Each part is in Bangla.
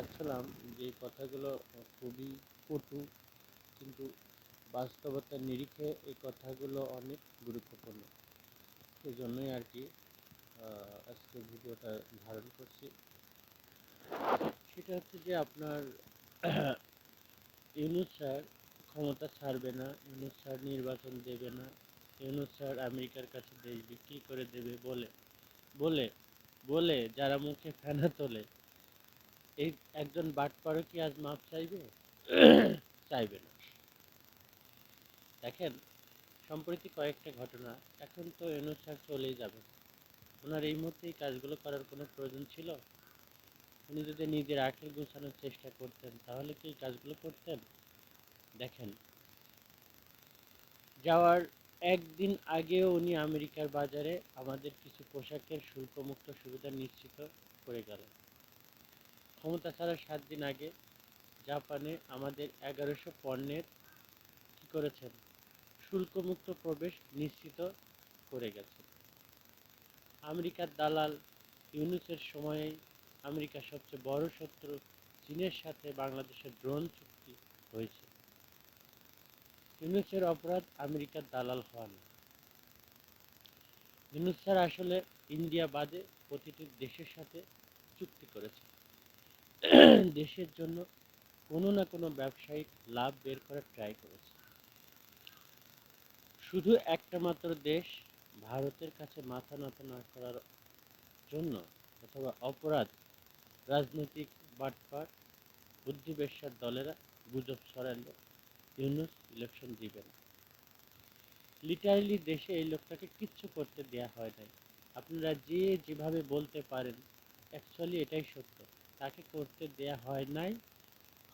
চাচ্ছিলাম যে কথাগুলো খুবই কটু, কিন্তু বাস্তবতার নিরিখে এই কথাগুলো অনেক গুরুত্বপূর্ণ। সেজন্যই আর কি আজকে ভিডিওটা ধারণ করছি। সেটা হচ্ছে যে আপনার ইউনুস স্যার ক্ষমতা ছাড়বে না, ইউনুস স্যার নির্বাচন দেবে না, ইউনুস স্যার আমেরিকার কাছে দেশ বিক্রি করে দেবে বলে বলে বলে যারা মুখে ফেনা তোলে এই একজন বাটপারও কি আজ মাপ চাইবে? চাইবে না। দেখেন, সম্প্রতি কয়েকটা ঘটনা, এখন তো ইউনুস চলেই যাবে। ওনার এই মুহূর্তে এই কাজগুলো করার কোনো প্রয়োজন ছিল? উনি যদি নিজের আখের গোছানোর চেষ্টা করতেন, তাহলে কি এই কাজগুলো করতেন? দেখেন, যাওয়ার একদিন আগেও উনি আমেরিকার বাজারে আমাদের কিছু পোশাকের শুল্কমুক্ত সুবিধা নিশ্চিত করে গেলেন। ক্ষমতা ছাড়ার সাত দিন আগে জাপানে আমাদের এগারোশো পণ্যের কি করেছেন? শুল্কমুক্ত প্রবেশ নিশ্চিত করে গেছেন। আমেরিকার দালাল ইউনুসের সময়েই আমেরিকার সবচেয়ে বড় শত্রু চীনের সাথে বাংলাদেশের ড্রোন চুক্তি হয়েছে। ইউনুসের অপরাধ আমেরিকার দালাল হওয়া না ইউনুস স্যার আসলে ইন্ডিয়া বাদে প্রতিটি দেশের সাথে চুক্তি করেছে দেশের জন্য কোনো না কোনো ব্যবসায়িক লাভ বের করার ট্রাই করেছে। শুধু একটা মাত্র দেশ ভারতের কাছে মাথা নত না করার জন্য অথবা অপরাধ, রাজনৈতিক বাটপার, বুদ্ধিবেশ্যার দলেরা গুজব ছড়ালো ইউনুস ইলেকশন দিবে না। লিটারালি দেশে এই লোকটাকে কিচ্ছু করতে দেয়া হয় নাই। আপনারা যে যেভাবে বলতে পারেন অ্যাকচুয়ালি এটাই সত্য। তাকে করতে দেয়া হয় নাই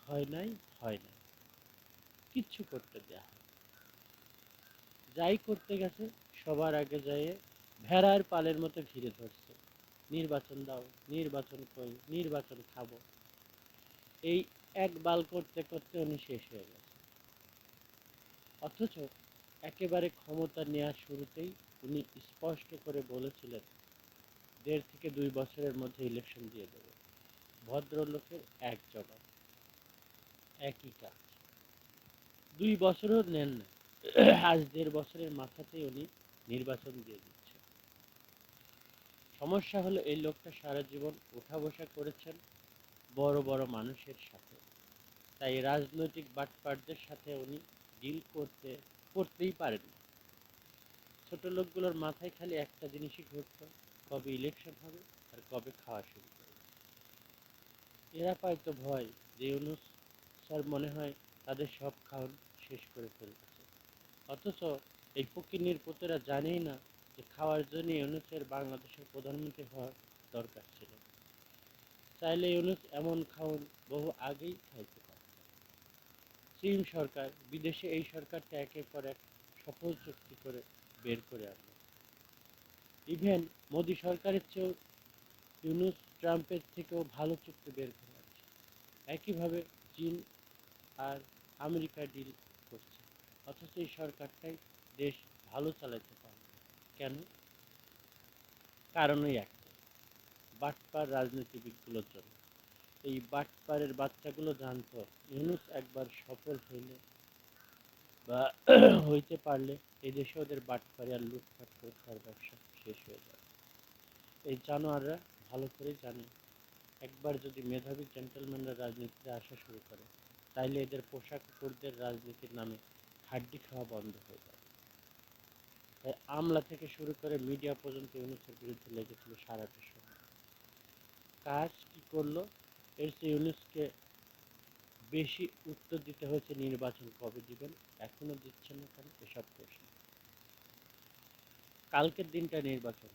হয় নাই হয় নাই। কিচ্ছু করতে দেয়া হয় যাই করতে গেছে, সবার আগে যেয়ে ভেড়ার পালের মতো ঘিরে ধরছে। নির্বাচন দাও, নির্বাচন কই, নির্বাচন খাব। এই এক বাল করতে করতে উনি শেষ হয়ে গেছে। অথচ একেবারে ক্ষমতা নেওয়ার শুরুতেই উনি স্পষ্ট করে বলেছিলেন, দেড় থেকে দুই বছরের মধ্যে ইলেকশন দিয়ে দেবে। ভদ্রলোকের এক জবাব। একই কাজ। দুই বছরও নেন না। আজ দেড় বছরের মাথাতেই উনি নির্বাচন দিয়ে দিচ্ছেন। সমস্যা হলো এই লোকটা সারা জীবন ওঠা বসা করেছেন বড় বড় মানুষের সাথে। তাই রাজনৈতিক বাটপাটদের সাথে উনি ডিল করতে, করতেই পারেন ছোট লোকগুলোর মাথায় খালি একটা জিনিসই ঘুরত, কবে ইলেকশন হবে আর কবে খাওয়া শুরু। এরা পাইতো ভয় যে ইউনুস স্যার মনে হয় তাদের সব খাওয়ান শেষ করে ফেলতেছে অথচ এই ফকিনির পুতেরা জানেই না যে খাওয়ার জন্য ইউনুসের বাংলাদেশের প্রধানমন্ত্রী হওয়ার দরকার ছিল। চাইলে ইউনুস এমন খাওন বহু আগেই খাইতে পারত চীন সরকার, বিদেশে এই সরকারটা একের পর এক সফল চুক্তি করে বের করে আনলো। ইভেন মোদি সরকারের চেয়েও ইউনুস ট্রাম্পের থেকেও ভালো চুক্তি বের করে আনছে। একইভাবে চীন আর আমেরিকা ডিল করছে। অথচ এই সরকারটাই দেশ ভালো চালাতে পারে কেন? কারণই একটা বাটপার রাজনীতিবিদগুলোর জন্য। এই বাটপারের বাচ্চাগুলো জানতো, ইউনুস একবার সফল হইলে বা হইতে পারলে এই দেশে ওদের বাটপারে আর লুটপাট করে খাওয়ার ব্যবসা শেষ হয়ে যাবে। এই জানোয়াররা ভালো করে জানে। একবার যদি মেধাবী জেন্টেলম্যানরা রাজনীতিতে আসা শুরু করে, তাইলে এদের পোশাক কুকুরদের রাজনীতির নামে হাড্ডি খাওয়া বন্ধ হয়ে যাবে তাই আমলা থেকে শুরু করে মিডিয়া পর্যন্ত ইউনুসের বিরুদ্ধে লেগেছিল সারাটা সময় কাজ কি করল? এর চেয়ে ইউনুসকে বেশি উত্তর দিতে হয়েছে নির্বাচন কবে দিবেন? এখনও দিচ্ছেন না কেন? এসব প্রশ্ন। কালকের দিনটা নির্বাচন।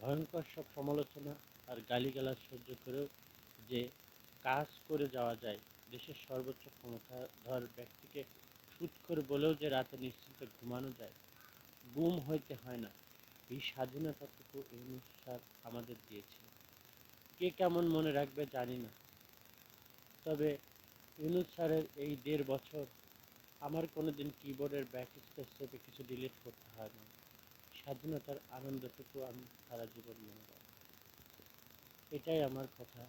ভয়ঙ্কর সব সমালোচনা আর গালিগালাজ সহ্য করেও যে কাজ করে যাওয়া যায়, দেশের সর্বোচ্চ ক্ষমতাধর ব্যক্তিকে সুদ করে বলেও যে রাতে নিশ্চিন্তে ঘুমানো যায়, গুম হইতে হয় না। এই স্বাধীনতাটুকু ইউনুস স্যার আমাদের দিয়েছিল কে কেমন মনে রাখবে জানি না। তবে ইউনুস স্যারের এই দেড় বছর আমার কোনোদিন কিবোর্ডের ব্যাক স্পেস চেপে কিছু ডিলিট করতে হয় না। স্বাধীনতার আনন্দটুকু আমি সারা জীবন মনে রাখব এটাই আমার কথা।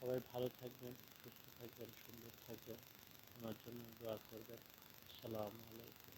সবাই ভালো থাকবেন, সুস্থ থাকবেন, সুন্দর থাকবেন। আমার জন্য দোয়া করবেন। আসসালামু আলাইকুম।